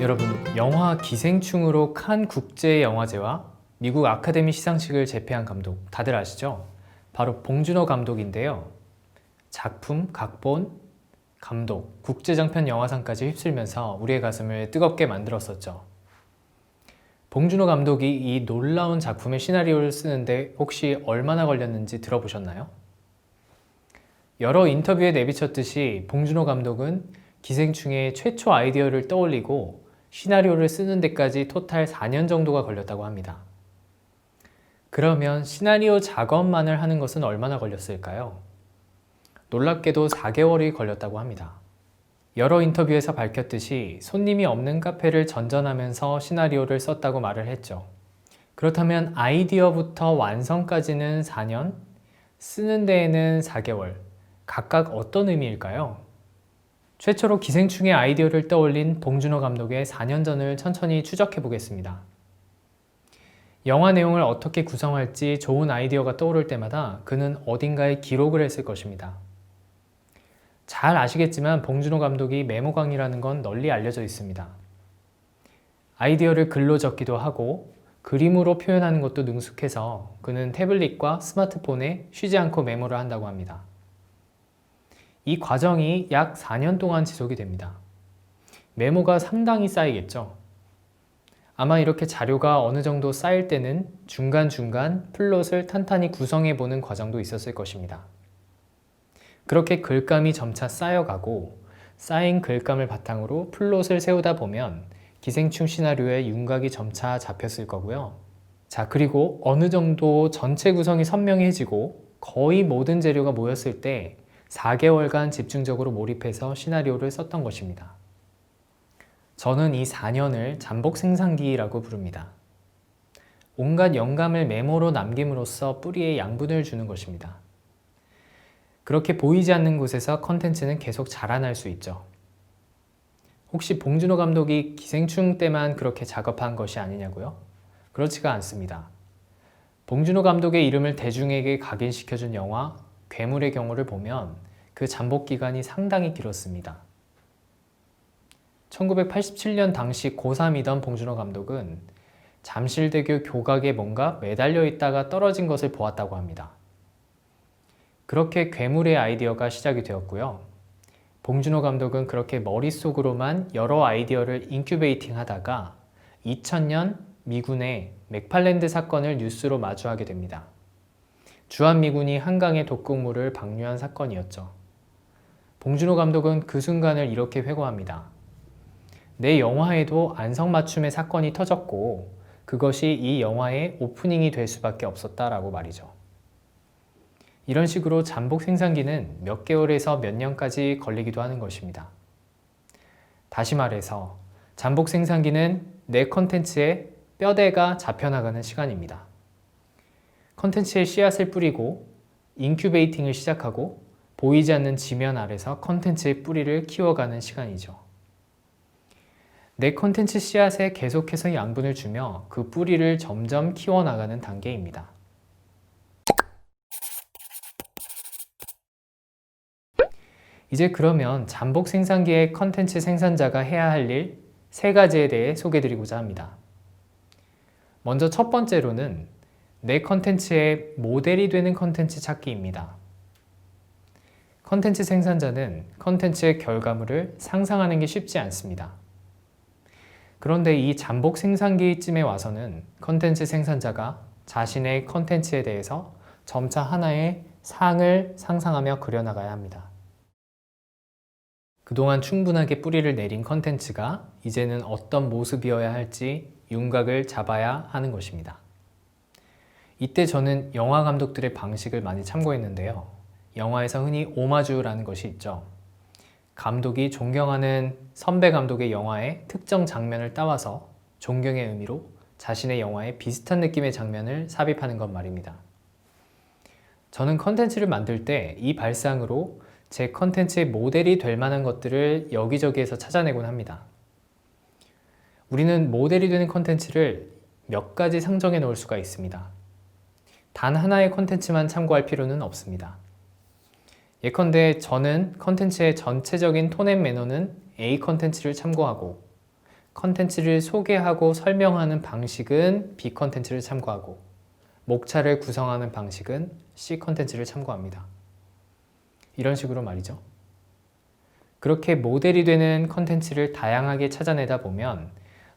여러분, 영화 기생충으로 칸 국제영화제와 미국 아카데미 시상식을 제패한 감독 다들 아시죠? 바로 봉준호 감독인데요. 작품, 각본, 감독, 국제장편 영화상까지 휩쓸면서 우리의 가슴을 뜨겁게 만들었었죠. 봉준호 감독이 이 놀라운 작품의 시나리오를 쓰는데 혹시 얼마나 걸렸는지 들어보셨나요? 여러 인터뷰에 내비쳤듯이 봉준호 감독은 기생충의 최초 아이디어를 떠올리고 시나리오를 쓰는 데까지 토탈 4년 정도가 걸렸다고 합니다. 그러면 시나리오 작업만을 하는 것은 얼마나 걸렸을까요? 놀랍게도 4개월이 걸렸다고 합니다. 여러 인터뷰에서 밝혔듯이 손님이 없는 카페를 전전하면서 시나리오를 썼다고 말을 했죠. 그렇다면 아이디어부터 완성까지는 4년, 쓰는 데에는 4개월, 각각 어떤 의미일까요? 최초로 기생충의 아이디어를 떠올린 봉준호 감독의 4년 전을 천천히 추적해 보겠습니다. 영화 내용을 어떻게 구성할지 좋은 아이디어가 떠오를 때마다 그는 어딘가에 기록을 했을 것입니다. 잘 아시겠지만 봉준호 감독이 메모광이라는 건 널리 알려져 있습니다. 아이디어를 글로 적기도 하고 그림으로 표현하는 것도 능숙해서 그는 태블릿과 스마트폰에 쉬지 않고 메모를 한다고 합니다. 이 과정이 약 4년 동안 지속이 됩니다. 메모가 상당히 쌓이겠죠. 아마 이렇게 자료가 어느 정도 쌓일 때는 중간중간 플롯을 탄탄히 구성해 보는 과정도 있었을 것입니다. 그렇게 글감이 점차 쌓여가고 쌓인 글감을 바탕으로 플롯을 세우다 보면 기생충 시나리오의 윤곽이 점차 잡혔을 거고요. 자, 그리고 어느 정도 전체 구성이 선명해지고 거의 모든 재료가 모였을 때 4개월간 집중적으로 몰입해서 시나리오를 썼던 것입니다. 저는 이 4년을 잠복 생산기라고 부릅니다. 온갖 영감을 메모로 남김으로써 뿌리에 양분을 주는 것입니다. 그렇게 보이지 않는 곳에서 컨텐츠는 계속 자라날 수 있죠. 혹시 봉준호 감독이 기생충 때만 그렇게 작업한 것이 아니냐고요? 그렇지가 않습니다. 봉준호 감독의 이름을 대중에게 각인시켜준 영화 괴물의 경우를 보면 그 잠복 기간이 상당히 길었습니다. 1987년 당시 고3이던 봉준호 감독은 잠실대교 교각에 뭔가 매달려 있다가 떨어진 것을 보았다고 합니다. 그렇게 괴물의 아이디어가 시작이 되었고요. 봉준호 감독은 그렇게 머릿속으로만 여러 아이디어를 인큐베이팅 하다가 2000년 미군의 맥팔랜드 사건을 뉴스로 마주하게 됩니다. 주한미군이 한강의 독극물을 방류한 사건이었죠. 봉준호 감독은 그 순간을 이렇게 회고합니다. 내 영화에도 안성맞춤의 사건이 터졌고 그것이 이 영화의 오프닝이 될 수밖에 없었다라고 말이죠. 이런 식으로 잠복 생산기는 몇 개월에서 몇 년까지 걸리기도 하는 것입니다. 다시 말해서 잠복 생산기는 내 컨텐츠에 뼈대가 잡혀나가는 시간입니다. 컨텐츠에 씨앗을 뿌리고 인큐베이팅을 시작하고 보이지 않는 지면 아래서 컨텐츠의 뿌리를 키워가는 시간이죠. 내 컨텐츠 씨앗에 계속해서 양분을 주며 그 뿌리를 점점 키워나가는 단계입니다. 이제 그러면 잠복 생산기의 컨텐츠 생산자가 해야 할 일 세 가지에 대해 소개드리고자 합니다. 먼저 첫 번째로는 내 컨텐츠의 모델이 되는 컨텐츠 찾기입니다. 컨텐츠 생산자는 컨텐츠의 결과물을 상상하는 게 쉽지 않습니다. 그런데 이 잠복 생산기쯤에 와서는 컨텐츠 생산자가 자신의 컨텐츠에 대해서 점차 하나의 상을 상상하며 그려나가야 합니다. 그동안 충분하게 뿌리를 내린 컨텐츠가 이제는 어떤 모습이어야 할지 윤곽을 잡아야 하는 것입니다. 이때 저는 영화 감독들의 방식을 많이 참고했는데요. 영화에서 흔히 오마주라는 것이 있죠. 감독이 존경하는 선배 감독의 영화의 특정 장면을 따와서 존경의 의미로 자신의 영화에 비슷한 느낌의 장면을 삽입하는 것 말입니다. 저는 컨텐츠를 만들 때 이 발상으로 제 컨텐츠의 모델이 될 만한 것들을 여기저기에서 찾아내곤 합니다. 우리는 모델이 되는 컨텐츠를 몇 가지 상정해 놓을 수가 있습니다. 단 하나의 컨텐츠만 참고할 필요는 없습니다. 예컨대 저는 컨텐츠의 전체적인 톤앤 매너는 A 컨텐츠를 참고하고 컨텐츠를 소개하고 설명하는 방식은 B 컨텐츠를 참고하고 목차를 구성하는 방식은 C 컨텐츠를 참고합니다. 이런 식으로 말이죠. 그렇게 모델이 되는 컨텐츠를 다양하게 찾아내다 보면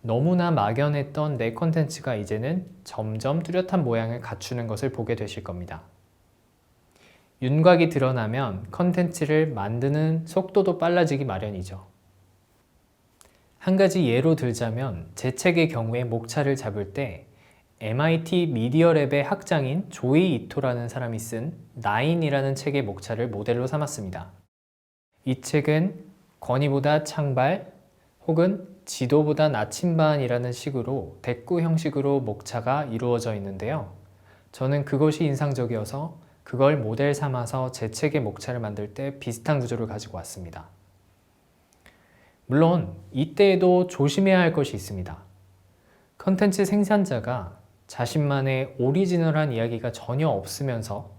너무나 막연했던 내 컨텐츠가 이제는 점점 뚜렷한 모양을 갖추는 것을 보게 되실 겁니다. 윤곽이 드러나면 컨텐츠를 만드는 속도도 빨라지기 마련이죠. 한 가지 예로 들자면 제 책의 경우에 목차를 잡을 때 MIT 미디어랩의 학장인 조이 이토라는 사람이 쓴 나인이라는 책의 목차를 모델로 삼았습니다. 이 책은 권위보다 창발 혹은 지도보다 나침반이라는 식으로 대꾸 형식으로 목차가 이루어져 있는데요. 저는 그것이 인상적이어서 그걸 모델 삼아서 제 책의 목차를 만들 때 비슷한 구조를 가지고 왔습니다. 물론 이때에도 조심해야 할 것이 있습니다. 컨텐츠 생산자가 자신만의 오리지널한 이야기가 전혀 없으면서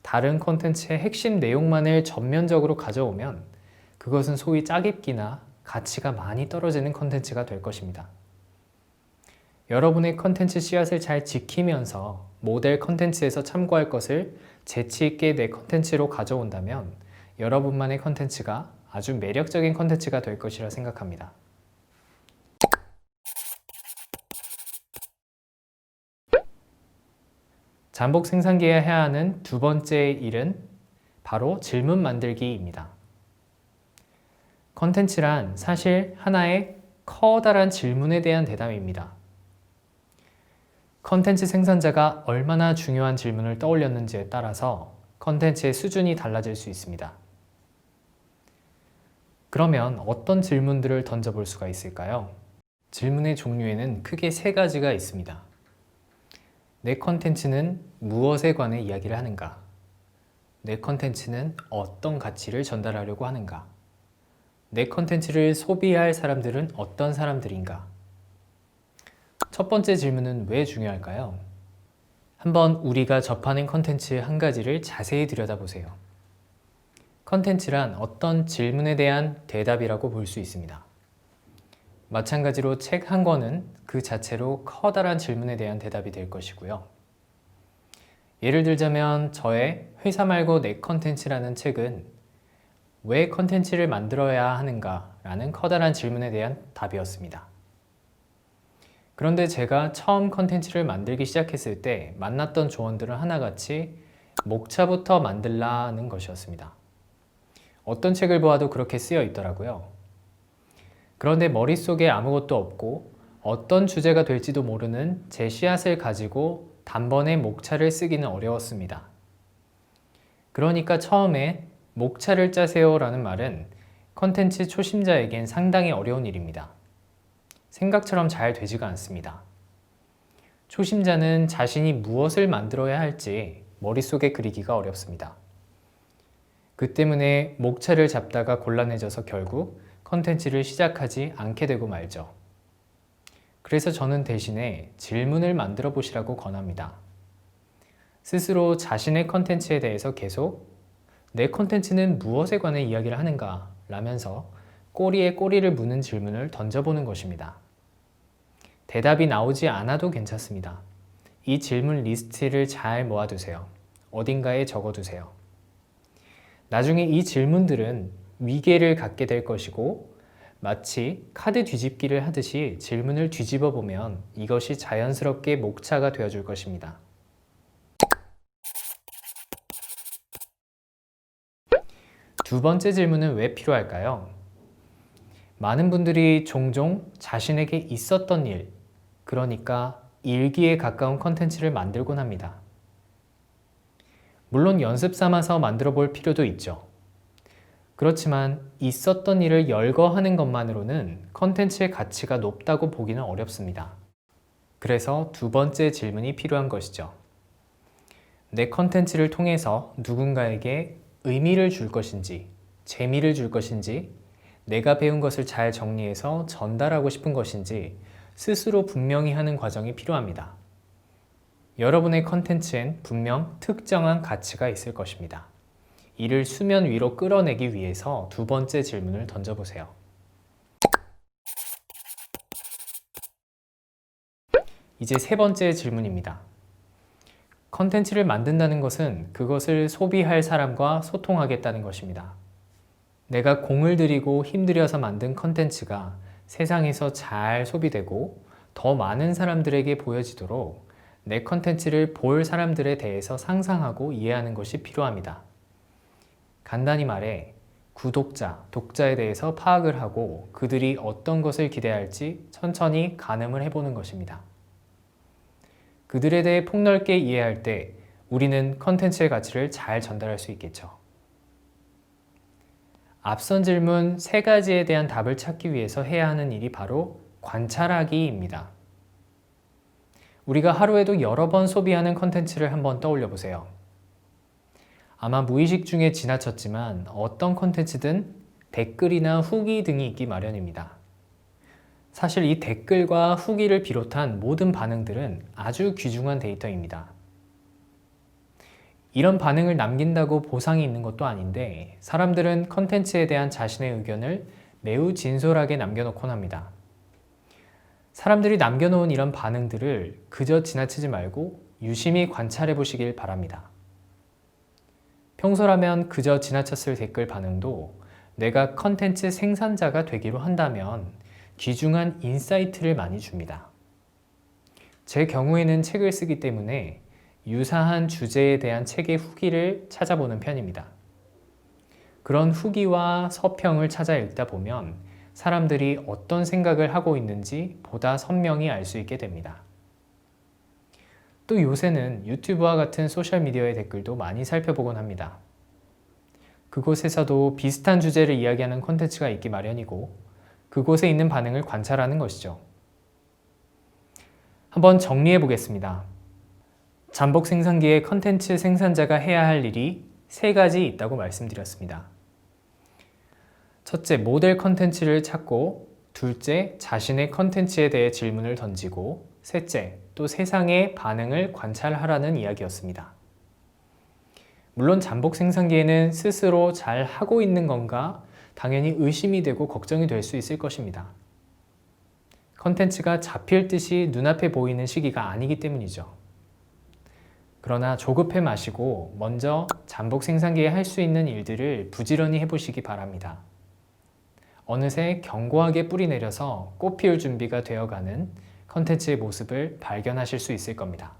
다른 컨텐츠의 핵심 내용만을 전면적으로 가져오면 그것은 소위 짜깁기나 가치가 많이 떨어지는 컨텐츠가 될 것입니다. 여러분의 컨텐츠 씨앗을 잘 지키면서 모델 컨텐츠에서 참고할 것을 재치 있게 내 컨텐츠로 가져온다면 여러분만의 컨텐츠가 아주 매력적인 컨텐츠가 될 것이라 생각합니다. 잠복 생산기에 해야 하는 두 번째 일은 바로 질문 만들기입니다. 컨텐츠란 사실 하나의 커다란 질문에 대한 대답입니다. 컨텐츠 생산자가 얼마나 중요한 질문을 떠올렸는지에 따라서 컨텐츠의 수준이 달라질 수 있습니다. 그러면 어떤 질문들을 던져볼 수가 있을까요? 질문의 종류에는 크게 세 가지가 있습니다. 내 컨텐츠는 무엇에 관해 이야기를 하는가? 내 컨텐츠는 어떤 가치를 전달하려고 하는가? 내 컨텐츠를 소비할 사람들은 어떤 사람들인가? 첫 번째 질문은 왜 중요할까요? 한번 우리가 접하는 컨텐츠 한 가지를 자세히 들여다보세요. 컨텐츠란 어떤 질문에 대한 대답이라고 볼 수 있습니다. 마찬가지로 책 한 권은 그 자체로 커다란 질문에 대한 대답이 될 것이고요. 예를 들자면 저의 회사 말고 내 컨텐츠라는 책은 왜 컨텐츠를 만들어야 하는가 라는 커다란 질문에 대한 답이었습니다. 그런데 제가 처음 컨텐츠를 만들기 시작했을 때 만났던 조언들은 하나같이 목차부터 만들라는 것이었습니다. 어떤 책을 보아도 그렇게 쓰여 있더라고요. 그런데 머릿속에 아무것도 없고 어떤 주제가 될지도 모르는 제 씨앗을 가지고 단번에 목차를 쓰기는 어려웠습니다. 그러니까 처음에 목차를 짜세요 라는 말은 컨텐츠 초심자에겐 상당히 어려운 일입니다. 생각처럼 잘 되지가 않습니다. 초심자는 자신이 무엇을 만들어야 할지 머릿속에 그리기가 어렵습니다. 그 때문에 목차를 잡다가 곤란해져서 결국 컨텐츠를 시작하지 않게 되고 말죠. 그래서 저는 대신에 질문을 만들어 보시라고 권합니다. 스스로 자신의 컨텐츠에 대해서 계속 내 컨텐츠는 무엇에 관해 이야기를 하는가 라면서 꼬리에 꼬리를 무는 질문을 던져보는 것입니다. 대답이 나오지 않아도 괜찮습니다. 이 질문 리스트를 잘 모아두세요. 어딘가에 적어두세요. 나중에 이 질문들은 위계를 갖게 될 것이고 마치 카드 뒤집기를 하듯이 질문을 뒤집어 보면 이것이 자연스럽게 목차가 되어줄 것입니다. 두 번째 질문은 왜 필요할까요? 많은 분들이 종종 자신에게 있었던 일, 그러니까 일기에 가까운 컨텐츠를 만들곤 합니다. 물론 연습 삼아서 만들어 볼 필요도 있죠. 그렇지만 있었던 일을 열거하는 것만으로는 컨텐츠의 가치가 높다고 보기는 어렵습니다. 그래서 두 번째 질문이 필요한 것이죠. 내 컨텐츠를 통해서 누군가에게 의미를 줄 것인지, 재미를 줄 것인지, 내가 배운 것을 잘 정리해서 전달하고 싶은 것인지 스스로 분명히 하는 과정이 필요합니다. 여러분의 컨텐츠엔 분명 특정한 가치가 있을 것입니다. 이를 수면 위로 끌어내기 위해서 두 번째 질문을 던져보세요. 이제 세 번째 질문입니다. 컨텐츠를 만든다는 것은 그것을 소비할 사람과 소통하겠다는 것입니다. 내가 공을 들이고 힘들여서 만든 컨텐츠가 세상에서 잘 소비되고 더 많은 사람들에게 보여지도록 내 컨텐츠를 볼 사람들에 대해서 상상하고 이해하는 것이 필요합니다. 간단히 말해 구독자, 독자에 대해서 파악을 하고 그들이 어떤 것을 기대할지 천천히 가늠을 해보는 것입니다. 그들에 대해 폭넓게 이해할 때 우리는 컨텐츠의 가치를 잘 전달할 수 있겠죠. 앞선 질문 세 가지에 대한 답을 찾기 위해서 해야 하는 일이 바로 관찰하기입니다. 우리가 하루에도 여러 번 소비하는 컨텐츠를 한번 떠올려 보세요. 아마 무의식 중에 지나쳤지만 어떤 컨텐츠든 댓글이나 후기 등이 있기 마련입니다. 사실 이 댓글과 후기를 비롯한 모든 반응들은 아주 귀중한 데이터입니다. 이런 반응을 남긴다고 보상이 있는 것도 아닌데 사람들은 컨텐츠에 대한 자신의 의견을 매우 진솔하게 남겨놓곤 합니다. 사람들이 남겨놓은 이런 반응들을 그저 지나치지 말고 유심히 관찰해 보시길 바랍니다. 평소라면 그저 지나쳤을 댓글 반응도 내가 컨텐츠 생산자가 되기로 한다면 귀중한 인사이트를 많이 줍니다. 제 경우에는 책을 쓰기 때문에 유사한 주제에 대한 책의 후기를 찾아보는 편입니다. 그런 후기와 서평을 찾아 읽다 보면 사람들이 어떤 생각을 하고 있는지 보다 선명히 알 수 있게 됩니다. 또 요새는 유튜브와 같은 소셜미디어의 댓글도 많이 살펴보곤 합니다. 그곳에서도 비슷한 주제를 이야기하는 콘텐츠가 있기 마련이고 그곳에 있는 반응을 관찰하는 것이죠. 한번 정리해 보겠습니다. 잠복 생산기의 컨텐츠 생산자가 해야 할 일이 세 가지 있다고 말씀드렸습니다. 첫째, 모델 컨텐츠를 찾고, 둘째, 자신의 컨텐츠에 대해 질문을 던지고, 셋째, 또 세상의 반응을 관찰하라는 이야기였습니다. 물론 잠복 생산기에는 스스로 잘 하고 있는 건가 당연히 의심이 되고 걱정이 될 수 있을 것입니다. 컨텐츠가 잡힐 듯이 눈앞에 보이는 시기가 아니기 때문이죠. 그러나 조급해 마시고 먼저 잠복 생산기에 할 수 있는 일들을 부지런히 해보시기 바랍니다. 어느새 견고하게 뿌리 내려서 꽃 피울 준비가 되어가는 컨텐츠의 모습을 발견하실 수 있을 겁니다.